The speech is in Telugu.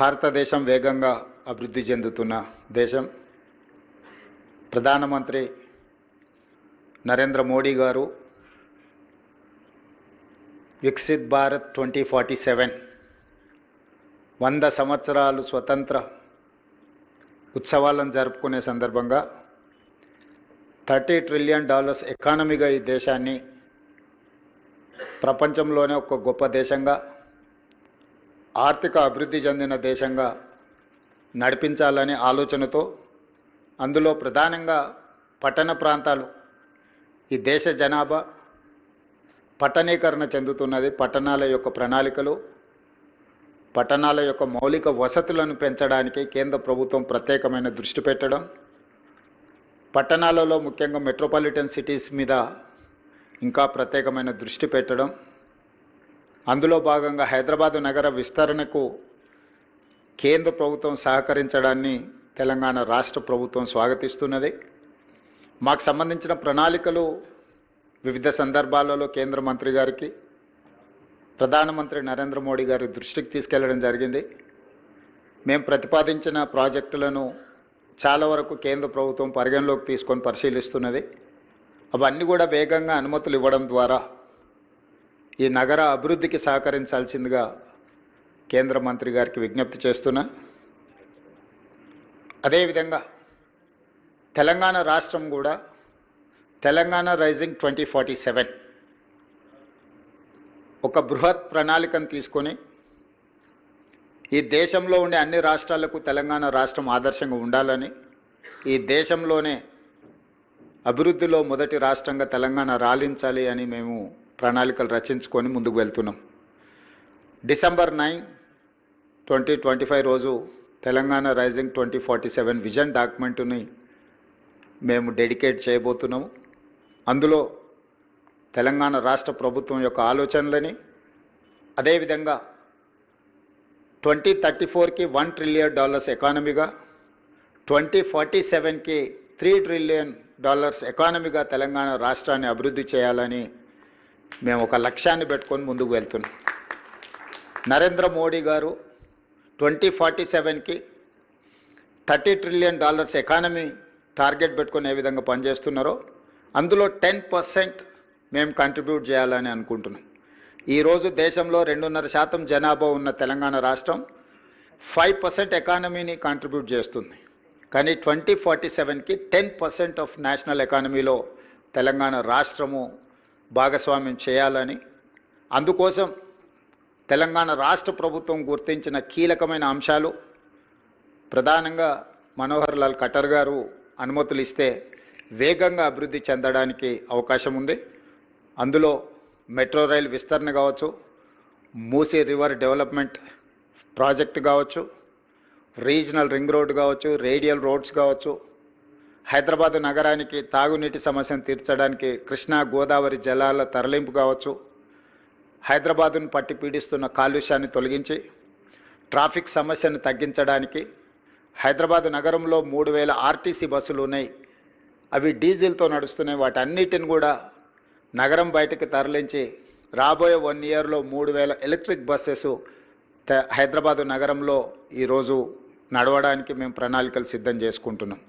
భారతదేశం వేగంగా అభివృద్ధి చెందుతున్న దేశం. ప్రధానమంత్రి నరేంద్ర మోడీ గారు Viksit Bharat twenty forty seven వంద సంవత్సరాలు స్వతంత్ర ఉత్సవాలను జరుపుకునే సందర్భంగా థర్టీ ట్రిలియన్ డాలర్స్ ఎకానమీగా ఈ దేశాన్ని ప్రపంచంలోనే ఒక గొప్ప దేశంగా ఆర్థిక అభివృద్ధి చెందిన దేశంగా నడిపించాలనే ఆలోచనతో అందులో ప్రధానంగా పట్టణ ప్రాంతాలు ఈ దేశ జనాభా పట్టణీకరణ చెందుతున్నది. పట్టణాల యొక్క ప్రణాళికలు పట్టణాల యొక్క మౌలిక వసతులను పెంచడానికి కేంద్ర ప్రభుత్వం ప్రత్యేకమైన దృష్టి పెట్టడం పట్టణాలలో ముఖ్యంగా మెట్రోపాలిటన్ సిటీస్ మీద ఇంకా ప్రత్యేకమైన దృష్టి పెట్టడం అందులో భాగంగా హైదరాబాదు నగర విస్తరణకు కేంద్ర ప్రభుత్వం సహకరించడాన్ని తెలంగాణ రాష్ట్ర ప్రభుత్వం స్వాగతిస్తున్నది. మాకు సంబంధించిన ప్రణాళికలు వివిధ సందర్భాలలో కేంద్ర మంత్రి గారికి ప్రధానమంత్రి నరేంద్ర మోడీ గారి దృష్టికి తీసుకెళ్ళడం జరిగింది. మేము ప్రతిపాదించిన ప్రాజెక్టులను చాలా వరకు కేంద్ర ప్రభుత్వం పరిగణలోకి తీసుకొని పరిశీలిస్తున్నది. అవన్నీ కూడా వేగంగా అనుమతులు ఇవ్వడం ద్వారా ఈ నగర అభివృద్ధికి సహకరించాల్సిందిగా కేంద్ర మంత్రి గారికి విజ్ఞప్తి చేస్తున్నా. అదేవిధంగా తెలంగాణ రాష్ట్రం కూడా Telangana rising twenty forty seven ఒక బృహత్ ప్రణాళికను తీసుకొని ఈ దేశంలో ఉండే అన్ని రాష్ట్రాలకు తెలంగాణ రాష్ట్రం ఆదర్శంగా ఉండాలని ఈ దేశంలోనే అభివృద్ధిలో మొదటి రాష్ట్రంగా తెలంగాణ రాలించాలి అని మేము ప్రణాళికలు రచించుకొని ముందుకు వెళ్తున్నాం. December nine twenty twenty five రోజు Telangana rising twenty forty seven vision డాక్యుమెంటుని మేము డెడికేట్ చేయబోతున్నాము. అందులో తెలంగాణ రాష్ట్ర ప్రభుత్వం యొక్క ఆలోచనలని అదేవిధంగా ట్వంటీ థర్టీ ఫోర్కి వన్ ట్రిలియన్ డాలర్స్ ఎకానమీగా ట్వంటీ ఫార్టీ సెవెన్కి త్రీ ట్రిలియన్ డాలర్స్ ఎకానమీగా తెలంగాణ రాష్ట్రాన్ని అభివృద్ధి చేయాలని మేము ఒక లక్ష్యాన్ని పెట్టుకొని ముందుకు వెళ్తున్నాం. నరేంద్ర మోడీ గారు ట్వంటీ ఫార్టీ సెవెన్కి thirty trillion dollars economy target పెట్టుకొని ఏ విధంగా పనిచేస్తున్నారో అందులో టెన్ పర్సెంట్ మేము కంట్రిబ్యూట్ చేయాలని అనుకుంటున్నాం. ఈరోజు దేశంలో రెండున్నర శాతం జనాభా ఉన్న తెలంగాణ రాష్ట్రం ఫైవ్ పర్సెంట్ ఎకానమీని కాంట్రిబ్యూట్ చేస్తుంది. కానీ ట్వంటీ ఫార్టీ సెవెన్కి టెన్ పర్సెంట్ ఆఫ్ నేషనల్ ఎకానమీలో తెలంగాణ రాష్ట్రము భాగస్వామ్యం చేయాలని అందుకోసం తెలంగాణ రాష్ట్ర ప్రభుత్వం గుర్తించిన కీలకమైన అంశాలు ప్రధానంగా మనోహర్ లాల్ ఖట్టర్ గారు అనుమతులు ఇస్తే వేగంగా అభివృద్ధి చెందడానికి అవకాశం ఉంది. అందులో మెట్రో రైల్ విస్తరణ కావచ్చు మూసీ రివర్ డెవలప్మెంట్ ప్రాజెక్ట్ కావచ్చు రీజనల్ రింగ్ రోడ్ కావచ్చు రేడియల్ రోడ్స్ కావచ్చు హైదరాబాద్ నగరానికి తాగునీటి సమస్యను తీర్చడానికి కృష్ణా గోదావరి జలాల తరలింపు కావచ్చు. హైదరాబాదును పట్టి పీడిస్తున్న కాలుష్యాన్ని తొలగించి ట్రాఫిక్ సమస్యను తగ్గించడానికి హైదరాబాద్ నగరంలో మూడు వేల ఆర్టీసీ బస్సులు ఉన్నాయి. అవి డీజిల్తో నడుస్తున్నాయి. వాటన్నిటిని కూడా నగరం బయటకు తరలించి రాబోయే వన్ ఇయర్లో మూడు వేల ఎలక్ట్రిక్ బస్సెస్ హైదరాబాదు నగరంలో ఈరోజు నడవడానికి మేము ప్రణాళికలు సిద్ధం చేసుకుంటున్నాం.